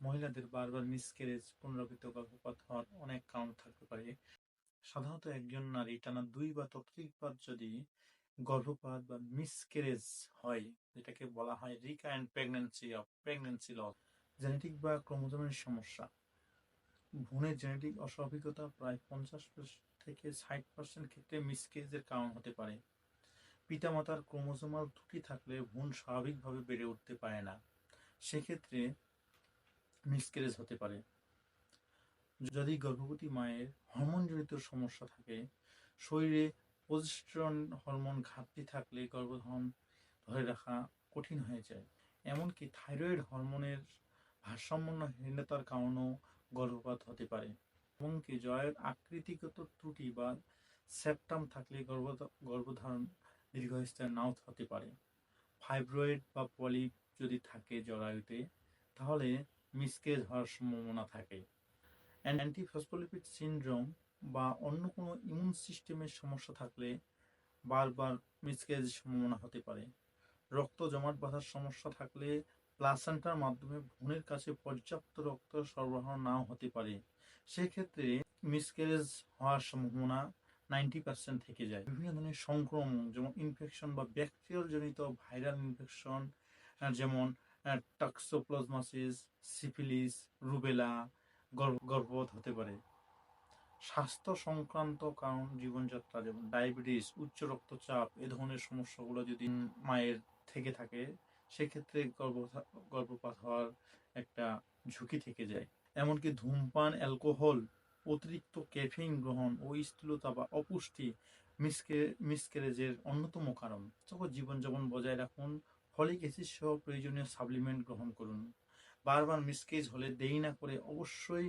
মহিলাদের বারবার মিসক্যারেজ পুনরাবৃত্ত গর্ভপাত হওয়ার অনেক কারণ থাকতে পারে। সাধারণত একজন নারী টানা দুই বা ততোধিকবার যদি গর্ভপাত বা মিসক্যারেজ হয়, যেটাকে বলা হয় recurrent pregnancy of pregnancy loss genetic বা ক্রোমোজোমের সমস্যা। ভ্রূণের জেনেটিক অস্বাভাবিকতা প্রায় পঞ্চাশ থেকে ষাট পার্সেন্ট ক্ষেত্রে মিসক্যারেজের কারণ হতে পারে। পিতামাতার ক্রোমোজোমাল ত্রুটি থাকলে ভ্রূণ স্বাভাবিকভাবে বেড়ে উঠতে পারে না। সেক্ষেত্রে মিসক্যারেজ হতে পারে। যদি গর্ভবতী মায়ের হরমোনজনিত সমস্যা থাকে, শরীরে প্রজেস্টেরন হরমোন ঘাটতি থাকলে গর্ভধারণ ধরে রাখা কঠিন হয়ে যায়। এমনকি থাইরয়েড হরমোনের ভারসাম্যহীনতার কারণেও গর্ভপাত হতে পারে। এমনকি জয়ের আকৃতিগত ত্রুটি বা সেপ্টাম থাকলে গর্ভধারণ দীর্ঘস্থায়ী নাও হতে পারে। ফাইব্রয়েড বা পলিপ যদি থাকে জরায়ুতে, তাহলে মিসকেজ হওয়ার সম্ভাবনা থাকে। অ্যান্টিফসফোলিপিড সিনড্রোম বা অন্য কোনো ইমিউন সিস্টেমের সমস্যা থাকলে বারবার মিসকেজের সম্ভাবনা হতে পারে। রক্ত জমাট বাঁধার সমস্যা থাকলে প্লাসেন্টার মাধ্যমে ভ্রূণের কাছে পর্যাপ্ত রক্ত সরবরাহ নাও হতে পারে। সেক্ষেত্রে মিসক্যারেজ হওয়ার সম্ভাবনা নাইনটি পার্সেন্ট থেকে যায়। বিভিন্ন ধরনের সংক্রমণ যেমন ইনফেকশন বা ব্যাকটেরিয়াল জনিত ভাইরাল ইনফেকশন যেমন টাক্সোপ্লাজমাসিস, সিফিলিস, রুবেলা গর্ভপাত হতে পারে। স্বাস্থ্য সংক্রান্ত কারণ, জীবনযাত্রা যেমন ডায়াবেটিস, উচ্চ রক্তচাপ, এ ধরনের সমস্যাগুলো যদি মায়ের থেকে থাকে, সেক্ষেত্রে গর্ভপাত হওয়ার একটা ঝুঁকি থেকে যায়। এমনকি ধূমপান, অ্যালকোহল, অতিরিক্ত ক্যাফিন গ্রহণ ও স্থূলতা বা অপুষ্টি মিসকে, মিসক্যারেজের অন্যতম কারণ। তখন জীবনযাপন বজায় রাখুন ফলিক অ্যাসিড সহ প্রয়োজনীয় সাপ্লিমেন্ট গ্রহণ করুন। বারবার মিসকেজ হলে দেরি না করে অবশ্যই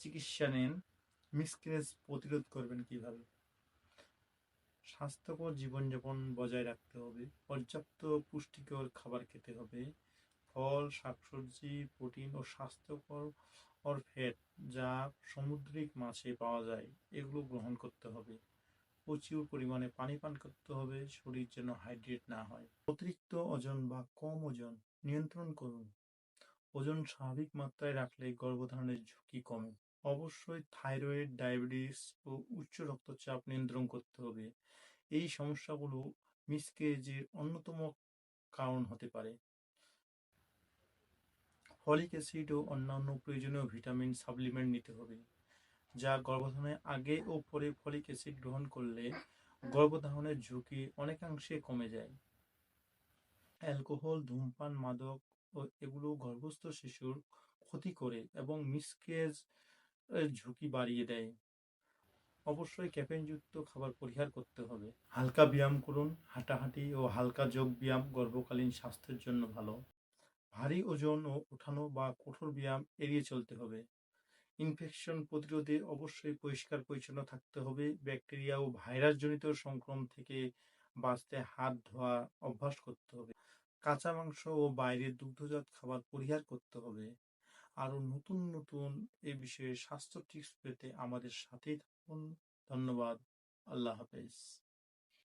চিকিৎসা নেন। মিসকেজ প্রতিরোধ করবেন কীভাবে? স্বাস্থ্যকর জীবনযাপন বজায় রাখতে হবে। পর্যাপ্ত পুষ্টিকর খাবার খেতে হবে। ফল, শাকসবজি, প্রোটিন ও স্বাস্থ্যকর ফ্যাট যা সামুদ্রিক মাছে পাওয়া যায়, এগুলো গ্রহণ করতে হবে। প্রচুর পরিমাণে পানি পান করতে হবে, শরীর যেন হাইড্রেট না হয়। অতিরিক্ত ওজন বা কম ওজন নিয়ন্ত্রণ করুন। ওজন স্বাভাবিক মাত্রায় রাখলে গর্ভধারণের ঝুঁকি কমে। অবশ্যই থাইরয়েড, ডায়াবেটিস ও উচ্চ রক্তচাপ নিয়ন্ত্রণ করতে হবে। এই সমস্যাগুলো মিসকেজের অন্যতম কারণ হতে পারে। ফলিক অ্যাসিড ও অন্যান্য প্রয়োজনীয় ভিটামিন সাপ্লিমেন্ট নিতে হবে। যা গর্ভধারণের আগে ও পরে ফলিক অ্যাসিড গ্রহণ করলে গর্ভধারণের ঝুঁকি অনেকাংশে কমে যায়। অ্যালকোহল, ধূমপান, মাদক ও এগুলো গর্ভস্থ শিশুর ক্ষতি করে এবং মিসকেজ ঝুঁকি বাড়িয়ে দেয়। অবশ্যই ক্যাফেনযুক্ত খাবার পরিহার করতে হবে। হালকা ব্যায়াম করুন, হাঁটাহাঁটি ও হালকা যোগ ব্যায়াম গর্ভকালীন স্বাস্থ্যের জন্য ভালো। ভারী ওজন ও উঠানো বা কঠোর ব্যায়াম এড়িয়ে চলতে হবে। ইনফেকশন প্রতিরোধে অবশ্যই পরিষ্কার পরিচ্ছন্ন থাকতে হবে। ব্যাকটেরিয়া ও ভাইরাসজনিত সংক্রমণ থেকে বাঁচতে হাত ধোয়া অভ্যাস করতে হবে। কাঁচা মাংস ও বাইরের দুগ্ধজাত খাবার পরিহার করতে হবে। আরও নতুন নতুন এ বিষয়ে স্বাস্থ্য টিপস পেতে আমাদের সাথেই থাকুন। ধন্যবাদ। আল্লাহ হাফেজ।